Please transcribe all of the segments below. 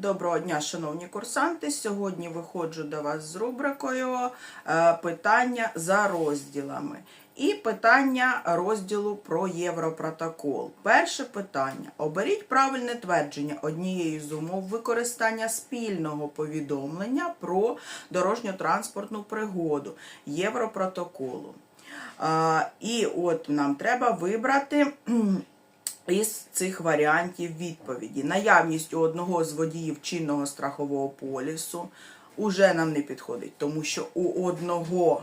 Доброго дня, шановні курсанти. Сьогодні виходжу до вас з рубрикою е, питання за розділами. І питання розділу про Європротокол. Перше питання. Оберіть правильне твердження однієї з умов використання спільного повідомлення про дорожньо-транспортну пригоду Європротоколу. І от нам треба вибрати із цих варіантів відповіді. Наявність у одного з водіїв чинного страхового полісу уже нам не підходить, тому що у одного,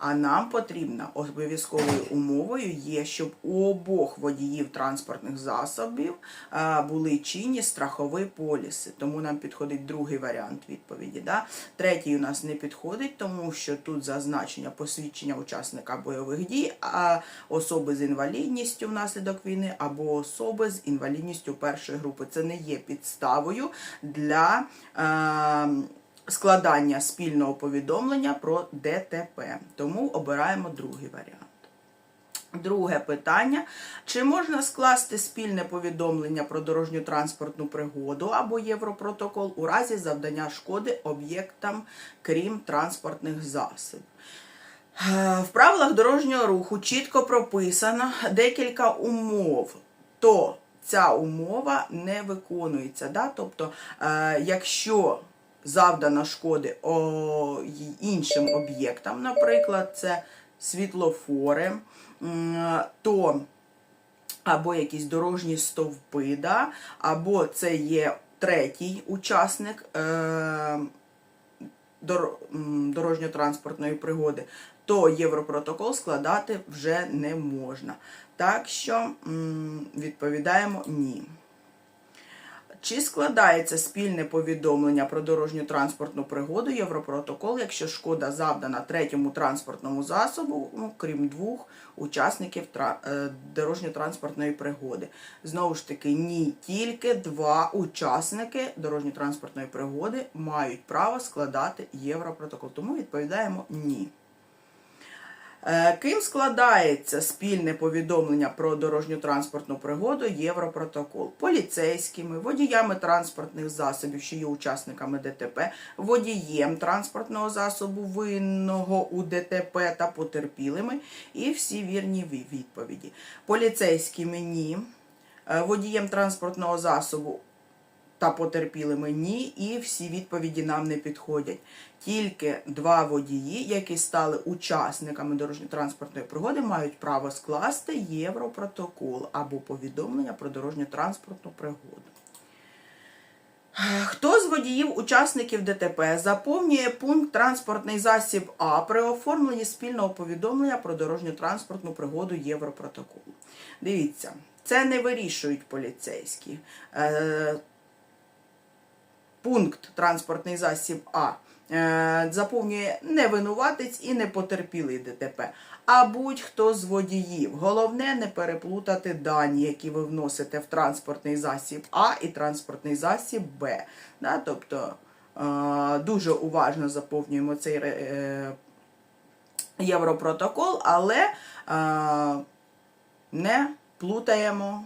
а нам потрібно обов'язковою умовою є, щоб у обох водіїв транспортних засобів були чинні страхові поліси. Тому нам підходить другий варіант відповіді. Да? Третій у нас не підходить, тому що тут зазначення посвідчення учасника бойових дій, а особи з інвалідністю внаслідок війни або особи з інвалідністю першої групи. Це не є підставою для е, складання спільного повідомлення про ДТП. Тому обираємо другий варіант. Друге питання: чи можна скласти спільне повідомлення про дорожню транспортну пригоду або Європротокол у разі завдання шкоди об'єктам, крім транспортних засобів? В правилах дорожнього руху чітко прописано декілька умов. То ця умова не виконується. Да? Тобто, е, якщо завдано шкоди іншим об'єктам, наприклад, це світлофори, то або якісь дорожні стовпи, да? або це є третій учасник. Е- дор- дорожньо-транспортної пригоди, то Європротокол складати вже не можна. Так що відповідаємо ні. Чи складається спільне повідомлення про дорожню транспортну пригоду Європротокол, якщо шкода завдана третьому транспортному засобу, ну, крім двох учасників е, дорожньо-транспортної пригоди? Знову ж таки, ні, тільки два учасники дорожньо-транспортної пригоди мають право складати Європротокол. Тому відповідаємо ні. Е, Ким складається спільне повідомлення про дорожньо-транспортну пригоду Європротокол? Поліцейськими, водіями транспортних засобів, що є учасниками ДТП, водієм транспортного засобу винного у ДТП та потерпілими, і всі вірні відповіді. Поліцейськими ні, Е, водієм транспортного засобу та потерпілими ні, і всі відповіді нам не підходять. Тільки два водії, які стали учасниками дорожньо-транспортної пригоди, мають право скласти Європротокол або повідомлення про дорожньо-транспортну пригоду. Хто з водіїв учасників ДТП заповнює пункт транспортний засіб А при оформленні спільного повідомлення про дорожньо-транспортну пригоду Європротоколу? Дивіться, це не вирішують поліцейські. Пункт транспортний засіб А е, заповнює не винуватець і не потерпілий ДТП, а будь-хто з водіїв. Головне не переплутати дані, які ви вносите в транспортний засіб А і транспортний засіб Б. Тобто е, дуже уважно заповнюємо цей е, європротокол, але не плутаємо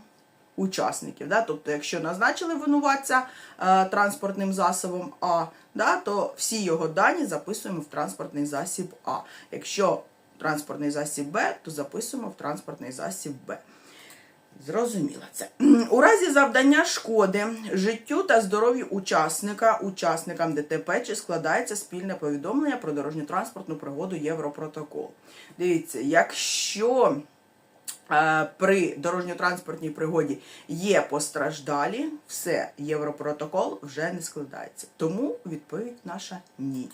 учасників. Да? Тобто, якщо назначили винуватця е, транспортним засобом А, да, то всі його дані записуємо в транспортний засіб А. Якщо транспортний засіб Б, то записуємо в транспортний засіб Б. Зрозуміло це. У разі завдання шкоди життю та здоров'ю учасника, учасникам ДТП чи складається спільне повідомлення про дорожньо-транспортну пригоду Європротокол. Дивіться, якщо при дорожньо-транспортній пригоді є постраждалі, все, Європротокол вже не складається. Тому відповідь наша ні.